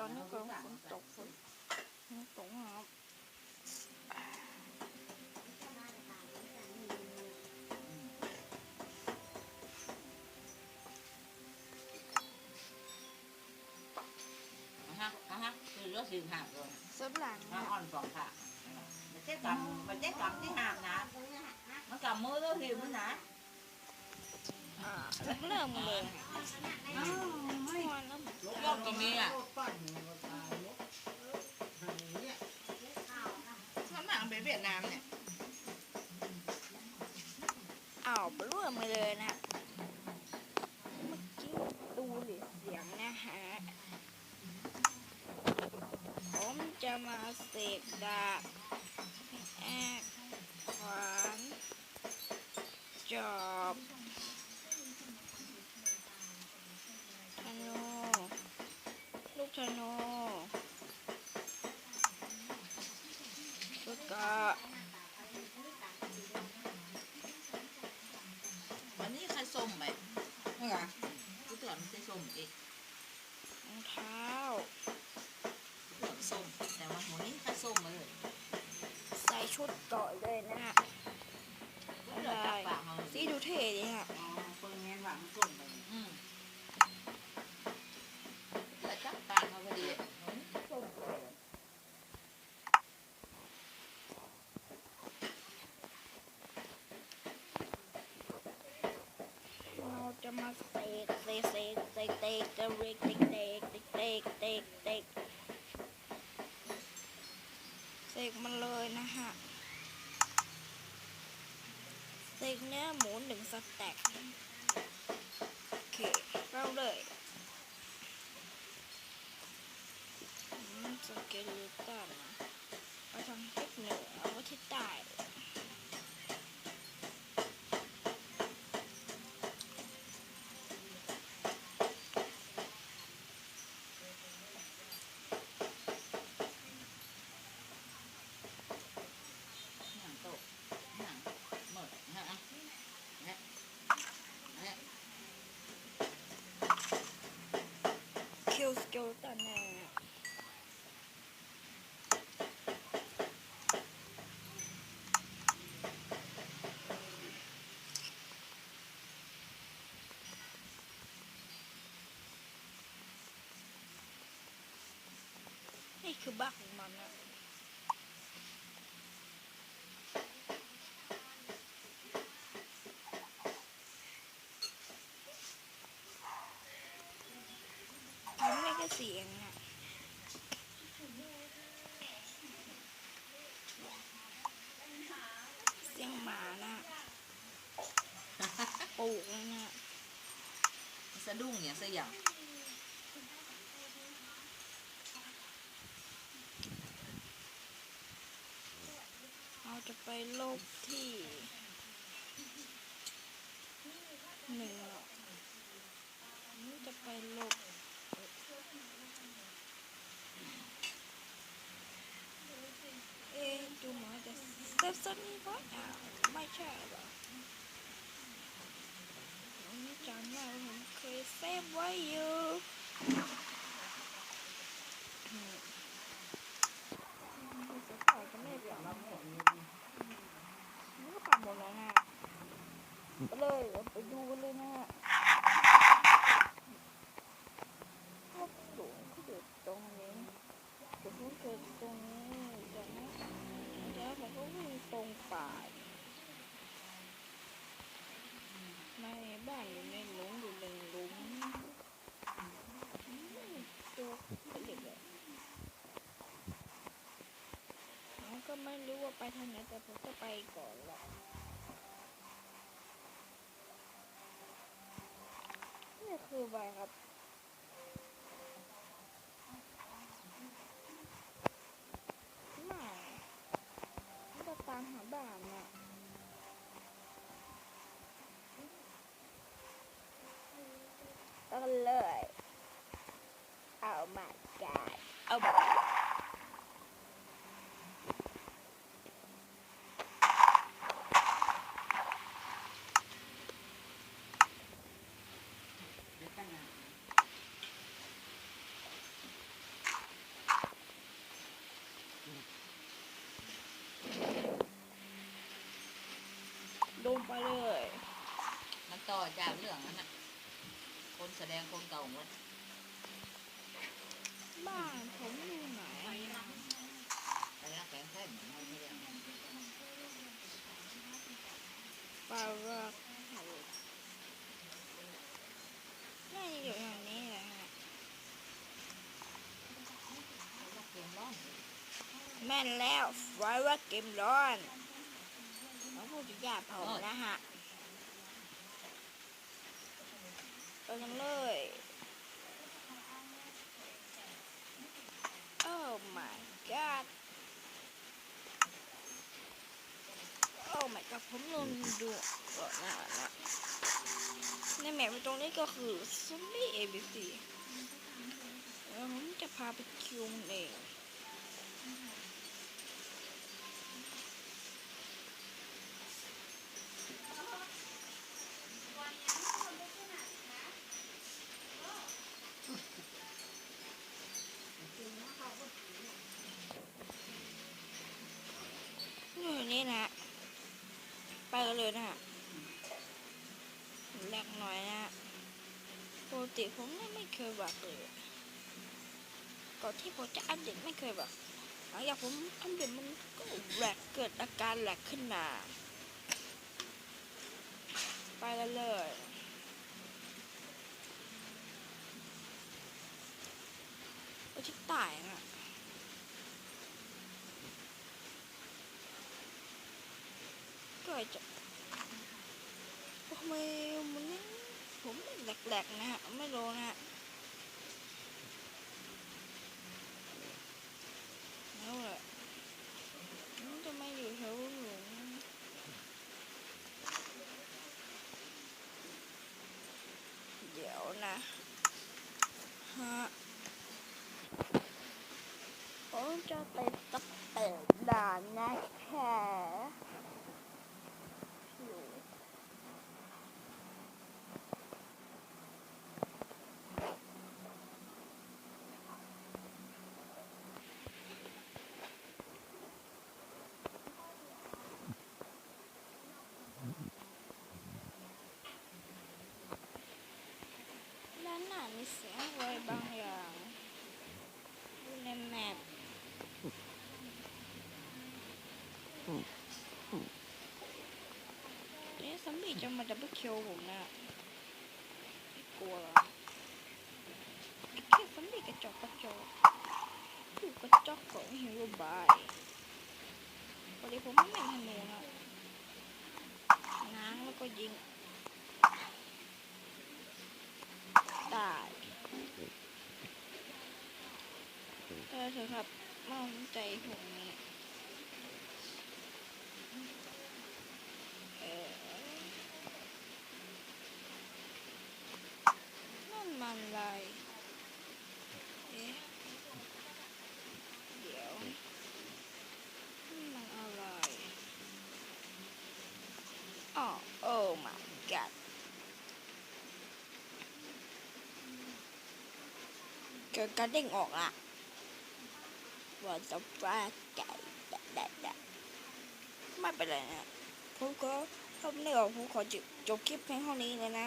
ตอนนี้ก็ฝนตกฝนตกครับฮะฮะคือรถสื่อหักเลยสับงมาอ่อนฟองค่ะมันเจ๊กำมันเจ๊กำที่หักนะมันกำมือรถสื่อมันนะ เริ่มเลยไม่วันแล้วลูกย่อมก็มีอะฉันหนังไปเวียดนามเนี่ยอ้าวริ่มมาเลยนะเมื่อกี้ดูหรือเสียงนะฮะ ผมจะมาเสกดาบแอกขวานจอบธนูลูกธนูแล้วก็ วันนี้ใครส้มไหมนี่ไง กูเตือนมันจะ ส้มอีกรองเท้าเตือนส้มแต่ว่าหัวนี้ใครส้มมาเลยใส่ชุดเกาะเลยนะฮะเตือนจับปากเขาสีดูเท่ดีฮะอืมเตือนจับปากเขาพอดีส้มเลย เราจะมาเสกเสกเสกเสกเตกจะเรกเตกเตกเตกเตกเตกเส กมันเลยนะฮะเสกเนื้อหมูหนึ่งสแต็กโอเคเราเลยอืมสเกลิตันนะไปทางทิศเหนือเอาไว้ที่ใต้ หนังโตหนังหมดฮะเนี่ยเนี่ย คิวสเกลตันแน่นี่ คือบักของมันนะมันไม่แค่เสียงอะเสียงหมานะปลูกเลยนะสะดุ้งเนี่ยสยอง เราจะ ไปลบที่หนึ่งหรอนี่จะไปลบเอ๊ดูเหมือนจะเซฟซันนี่ปะไม่ใช่หรอผมจำได้ว่าผมเคยเซฟไว้อยู่อืมดูเสียงก็ไม่เปลี่ยน นี่ก็ปัดหมดแล้วนะไปเลยเดี๋ยวไปดูกันเลยนะฮะพวกสูงเขาอยู่ตรงนี้เดี๋ยวผมเกิดตรงนี้จากนั้นแล้วผมก็วิ่งตรงป่าในบ้านอยู่ในหลุมอยู่ในหลุมอืมตัวเด็กเลยแล้ว ก็ไม่รู้ว่าไปทางไหนแต่ผมก็ไปก่อนแหละนี่คือใบครับไม่ไม่จะตามหาบ้านน่ะต้นเลย เอามากันเอามา ลง ไปเลยมันต่อจากเรื่องนั้นน่ะ คนแสดงคนเก่าหมดบ้านผมอยู่ไหนแต่ละแกงแค่เหมือนเราไม่ได้ปลารักน่าจะอยู่อย่างนี้แหละฮะเกมร้อนแม่นแล้วไว้ว่าเกมร้อน มาพูดถึงญาผมนะฮะไปกันเลยโอ้ my god โอ้ my god ผมลืมดูก่อนหน้านะในแมปตรงนี้ก็คือซอมบี้ ABC แล้วผมจะพาไปคิวมันเอง อยู่อย่าง นี้นะ ไปกันเลยนะฮะแรกหน่อยนะฮะปกติผมไม่ไม่เคยบักเลยก่อนที่ผมจะอัปเดตไม่เคยบักหลังจากผมอัปเดตมันก็แหลกเกิดอาการแหลกขึ้นมาไปกันเลยไปที่ใต้นะก็จะ ทำไมมันนี่ผมแหลกๆนะฮะไม่รู้นะฮะแล้วแหละมันจะไม่อยู่แถวหลงเดี๋ยวนะฮะผมจะไปตักเติมด่านนะแค่ อยู่ด้านหน้ามีเสียงอะไรบางอย่างอยู่ในแมปเอ๊ะซัมบี้จะมาดับเบิลคิว ตายเออเถอะครับมั่นใจผมนี่เออนั่นมันอะไรเอ๊ะเดี๋ยวนั่นมันอะไรอ๋อโอ้ my god เกิดการเด้งออกอะว่าจะปลาไก่ดดะดะไม่เป็นไรนะผมก็ถ้าไม่ออกผมขอจบคลิปเพียงเท่านี้เลยนะ